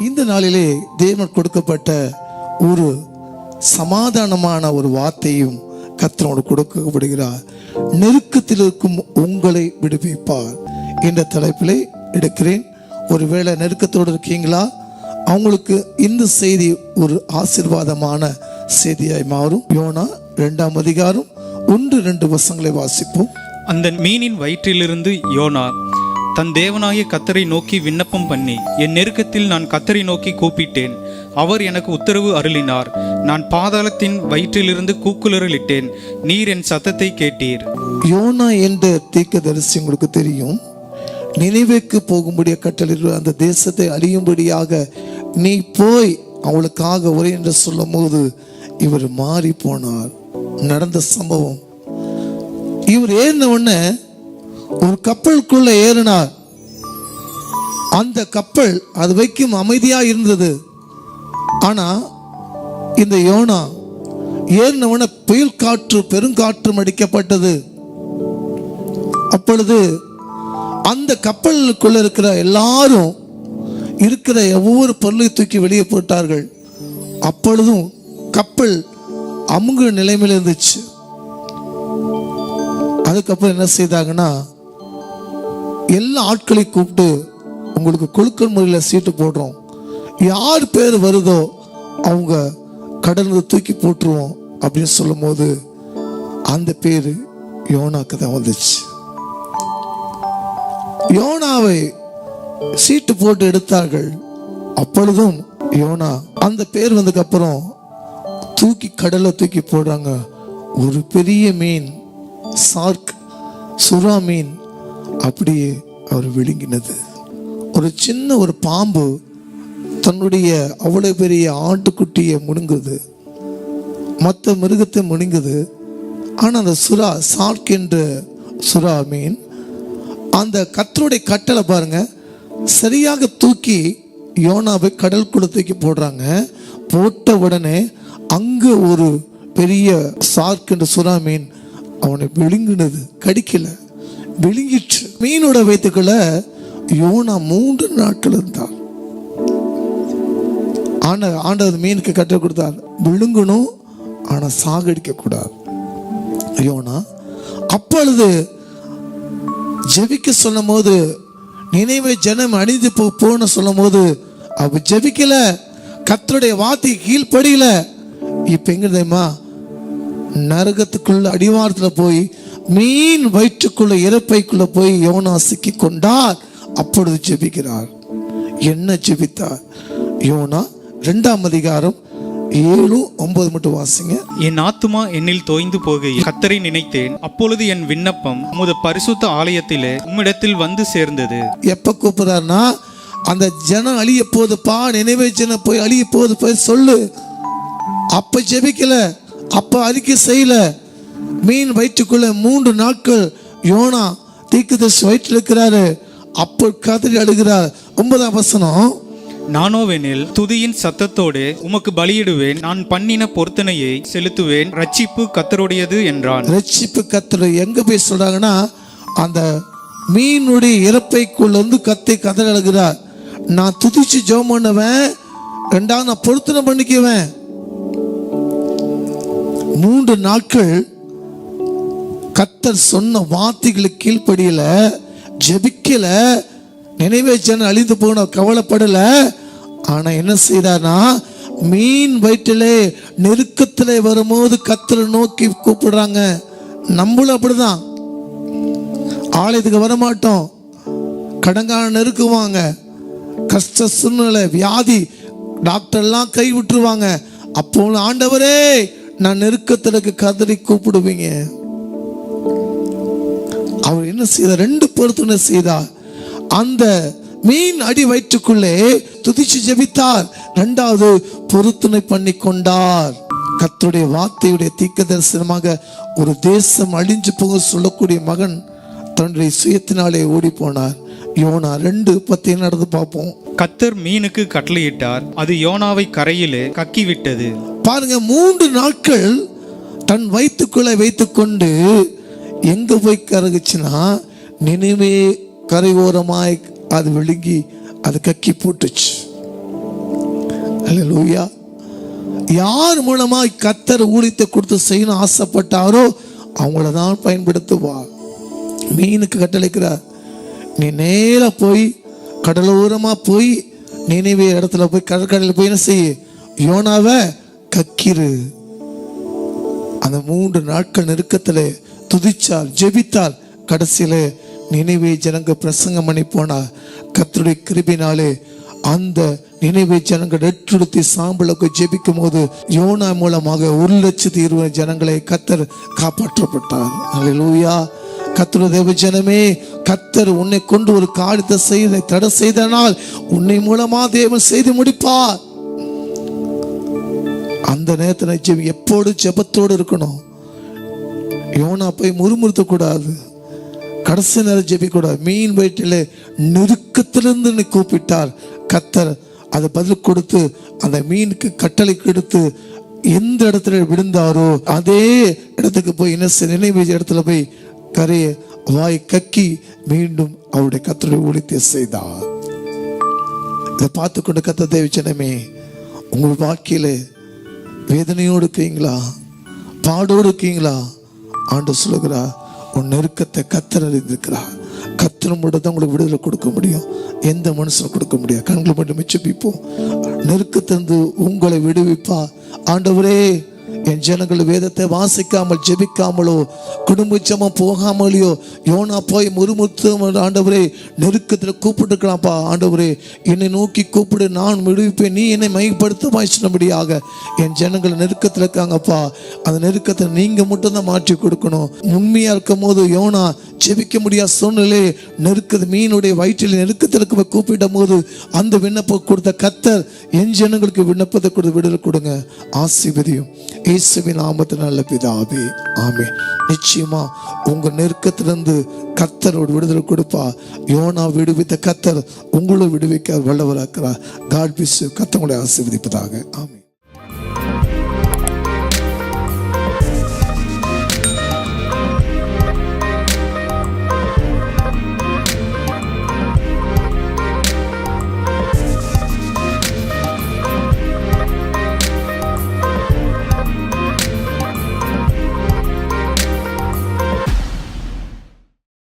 இந்த நாளிலே தேவன் கொடுக்கப்பட்ட ஒரு சமாதானமான ஒரு வார்த்தையும் கத்தனோடு கொடுக்கப்படுகிறார் நெருக்கத்தில் இருக்கும் உங்களை விடுவிப்பார் என்ற தலைப்பிலே எடுக்கிறேன். ஒருவேளை நெருக்கத்தோடு இருக்கீங்களா? அவங்களுக்கு இந்த செய்தி ஒரு ஆசீர்வாதமான செய்தியாய் மாறும். யோனா இரண்டாம் அதிகாரம் ஒன்று ரெண்டு வசங்களை வாசிப்போம். அந்த மீனின் வயிற்றிலிருந்து யோனா தன் தேவனாகிய கத்தரை நோக்கி விண்ணப்பம் பண்ணி என் நெருக்கத்தில் நான் கத்தரை நோக்கி கூப்பிட்டேன். அவர் எனக்கு உத்தரவு அருளினார். நான் பாதாளத்தின் வயிற்றிலிருந்து கூக்குரலிட்டேன். நீர் என் சத்தத்தை கேட்டீர். யோனா என்ற தீர்க்கதரிசி உங்களுக்கு தெரியும். நினைவுக்கு போகும்படிய கட்டளில் அந்த தேசத்தை அழியும்படியாக நீ போய் அவளுக்காக உரை என்று சொல்லும்போது இவர் மாறி போனார் நடந்த சம்பவம். இவர் ஏறின உடனே ஒரு கப்பலுக்குள்ள ஏறினார். அந்த கப்பல் அது வைக்கும் அமைதியா இருந்தது. ஆனா இந்த யோனா ஏறினவன புயல் காற்று பெருங்காற்றும் அடிக்கப்பட்டது. அப்பொழுது அந்த கப்பலுக்குள்ள இருக்கிற எல்லாரும் இருக்கிற ஒவ்வொரு பொருளை தூக்கி வெளியே போட்டார்கள். அப்பொழுதும் கப்பல் அமுங்கு நிலைமையில் இருந்துச்சு. அதுக்கப்புறம் என்ன செய்தாங்கன்னா எல்லா ஆட்களையும் கூப்பிட்டு உங்களுக்கு குழுக்கள் முறையில் சீட்டு போடுறோம். யார் பேர் வருதோ அவங்க கடலில் தூக்கி போட்டுருவோம் அப்படின்னு சொல்லும்போது அந்த பேர் யோனாக்கு தான் வந்துச்சு. யோனாவை சீட்டு போட்டு எடுத்தார்கள். அப்பொழுதும் யோனா அந்த பேர் வந்ததுக்கு அப்புறம் தூக்கி கடலை தூக்கி போடுறாங்க. ஒரு பெரிய மீன் சார்க் சுறா மீன் அப்படியே அவர் விழுங்கினது. ஒரு சின்ன ஒரு பாம்பு தன்னுடைய அவ்வளோ பெரிய ஆட்டுக்குட்டியை முழுங்குது மற்ற மிருகத்தை முழுங்குது ஆனால் அந்த சுறா சார்க் என்ற சுறா மீன் அந்த கத்தருடைய கட்டளை பாருங்க. சரியாக தூக்கி யோனாவை கடல் குளத்துக்கு போடுறாங்க. போட்ட உடனே அங்கே ஒரு பெரிய சார்க் என்ற சுறா மீன் அவனை விழுங்கினது. கடிக்கல. விழுங்கிற்று மீனோட வயிற்றுக்குள்ள யோனா மூன்று நாட்கள் இருந்தான். ஆண்ட ஆண்டவர் மீனுக்கு கற்றுக் கொடுத்தார். விழுங்கணும் ஆனா சாகடிக்க கூடாது. யோனா அப்பொழுது ஜெபிக்க சொல்லும் போது நினைவை ஜனம் அணிந்து போ போன்னு சொல்லும் போது அவ ஜெபிக்கல கத்தருடைய வார்த்தை கீழ்ப்படியில. இப்ப எங்க தெரியுமா? நரகத்துக்குள்ள அடிவாரத்துல போய் மீன் வயிற்றுக்குள்ள இறப்பைக்குள்ள போய் யோனா சிக்கி கொண்டார் அப்பொழுது ஜெபிக்கிறார். என்ன ஜெபித்தார்? யோனா ரெண்டாம் அதிகாரம் ஏழு ஒன்பது மட்டும் வாசிங்க. என் ஆத்துமா என்னில் தோய்ந்து போகையில் கத்தரை நினைத்தேன். அப்பொழுது என் விண்ணப்பம் உமது பரிசுத்த ஆலயத்திலே உம்மிடத்தில் வந்து சேர்ந்தது. எப்ப கூப்பிடுறாருன்னா அந்த ஜனம் அழிய போகுதுப்பா நினைவே ஜனம் போய் அழிய போகுது போய் சொல்லு. அப்ப ஜெபிக்கல அப்ப அறிக்கை செய்யல. மீன் வயிற்றுக்குள்ள மூன்று நாட்கள் யோனா தீக்குதர்சி வயிற்றில் இருக்கிறாரு அப்போ கதறி அழுகிறார். ஒன்பதாம் வசனம். நானோவெனில் துதியின் சத்தத்தோடு உமக்கு பலியிடுவேன். நான் பண்ணின பொருத்தனையை செலுத்துவேன். ரட்சிப்பு கத்தருடையது என்றான். ரட்சிப்பு கத்தர் எங்க போய் சொல்றாங்கன்னா அந்த மீனுடைய இறப்பைக்குள்ள இருந்து கத்தை கதறி அழுகிறார். நான் துதிச்சு ஜெபம் பண்ணுவேன். ரெண்டாவது நான் பொருத்தனை பண்ணிக்குவேன். மூன்று நாட்கள் கத்தர் சொன்ன வார்த்தைகளுக்கு கீழ்ப்படியல ஜெபிக்கல நினைவே ஜனம் அழிந்து போன கவலைப்படல. ஆனா என்ன செய்தார்னா மீன் வயிற்றிலே நெருக்கத்தில் வரும்போது கத்தரை நோக்கி கூப்பிடுறாங்க. நம்மளும் அப்படிதான். ஆலயத்துக்கு வரமாட்டோம். கடங்கான நெருக்குவாங்க கஷ்ட சூழ்நிலை வியாதி டாக்டர்லாம் கை விட்டுருவாங்க. அப்போ ஆண்டவரே நான் நெருக்கத்திற்கு கதறி கூப்பிடுவீங்க. என்ன செய்தார் ரெண்டு பொருத்தனை செய்தார்? அந்த மீன் அடி வயிற்றுக்குள்ளே துதிச்சு ஜெபித்தார். ரெண்டாவது பொருத்தனை பண்ணி கொண்டார் கர்த்தருடைய வார்த்தையுடைய தீக்க தரிசனமாக ஒரு தேசம் அழிஞ்சு போக சொல்லக்கூடிய மகன் தன்னுடைய சுயத்தினாலே ஓடி போனார் யோனா ரெண்டு பத்தி நடந்து பார்ப்போம். கத்தர் மீனுக்கு கட்டளையிட்டார். அது யோனாவை கரையிலே கக்கிவிட்டது. பாருங்க மூன்று நாட்கள் தன் வயிற்றுக்குள்ளே வைத்துக்கொண்டு எங்க போய் கருகுச்சுன்னா நினைவே கரையோரமாய் அது விழுங்கி அது கக்கி போட்டுச்சு. அல்லேலூயா. யார் மூலமாய் கத்தர் ஊழியத்தை கொடுத்து செய்யணும் ஆசைப்பட்டாரோ அவங்கள தான் பயன்படுத்துவா. மீனுக்கு கட்டளைக்கிறார் நீ நேர போய் கடலோரமா போய் நினைவே இடத்துல போய் கடற்கடையில் போய் என்ன செய்ய? யோனாவை கக்கிரு. அந்த மூன்று நாட்கள் நெருக்கத்தில் துதிச்சால் ஜெபித்தால் கடைசியில நினைவே ஜனங்க பிரசங்கம் பண்ணி போனா கத்தருடைய கிருபினாலே அந்த நினைவே ஜனங்கள் ரெட்டுடுத்தி சாம்பலுக்கு ஜெபிக்கும் போது யோனா மூலமாக ஒரு லட்சத்தி இருபது ஜனங்களை கத்தர் காப்பாற்றப்பட்டார். அல்லேலூயா கத்தரு தேவ ஜனமே கத்தர் உன்னை கொண்டு ஒரு காரியத்தை செய்த தடை செய்தனால் உன்னை மூலமா தேவன் செய்து முடிப்பார். அந்த நேரத்தில் ஜெபி எப்போது ஜெபத்தோடு இருக்கணும். யோனா போய் முறுமுறுத்தக்கூடாது. கடைசி நேரம் ஜெபிக்கூடாது மீன் வயிற்றில் நெருக்கத்திலிருந்து கூப்பிட்டார். கத்தர் அதை பதில் கொடுத்து அந்த மீனுக்கு கட்டளை கொடுத்து எந்த இடத்துல விழுந்தாரோ அதே இடத்துக்கு போய் என்ன நினைவு இடத்துல போய் கரையை வாய் கக்கி மீண்டும் அவருடைய கத்தரை ஒழித்து செய்தார். இதை பார்த்து கொண்டு கத்த தேவிச்சனமே உங்கள் வாழ்க்கையில் வேதனையோடு இருக்கீங்களா? பாடோடு இருக்கீங்களா? ஆண்டு சொல்லுகிறா உன் நெருக்கத்தை கத்தர் அறிந்திருக்கிறா கத்தர் மட்டும் தான் உங்களுக்கு விடுதலை கொடுக்க முடியும். எந்த மனுஷனும் கொடுக்க முடியாது. கண்களை மட்டும் மிச்சப்பிப்போம். நெருக்கத்திலிருந்து உங்களை விடுவிப்பா ஆண்டவரே என் ஜனங்கள் வேதத்தை வாசிக்காமல் ஜெபிக்காமலோ குடும்பச்சமா போகாமலையோ யோனா போய் முறுமுத்து ஆண்டவரே நெருக்கத்தில் கூப்பிட்டுருக்கலாம்ப்பா. ஆண்டவரே என்னை நோக்கி கூப்பிடு நான் விடுவிப்பேன். நீ என்னை மைப்படுத்த வாய்ச்சினபடியாக என் ஜனங்கள் நெருக்கத்தில் இருக்காங்கப்பா. அந்த நெருக்கத்தை நீங்கள் மட்டும் தான் மாற்றி கொடுக்கணும். உண்மையாக இருக்கும் போது யோனா ஜெபிக்க முடியாத சூழ்நிலை நெருக்கது மீனுடைய வயிற்றில் நெருக்கத்திற்கு கூப்பிடும் போது அந்த விண்ணப்பம் கொடுத்த கத்தர் என் ஜனங்களுக்கு விண்ணப்பத்தை கொடுத்து விடுதலை கொடுங்க. ஆசிபதியும் இயேசுவின் நாமத்து நல்ல பிதாவே ஆமே நிச்சயமா உங்க நெருக்கத்திலிருந்து கத்தரோடு விடுதலை கொடுப்பா. யோனா விடுவித்த கத்தர் உங்களை விடுவிக்க வல்லவராக்கிறார். காட் பிசு கத்தவங்களை ஆசீர்வதிப்பதாக. ஆமே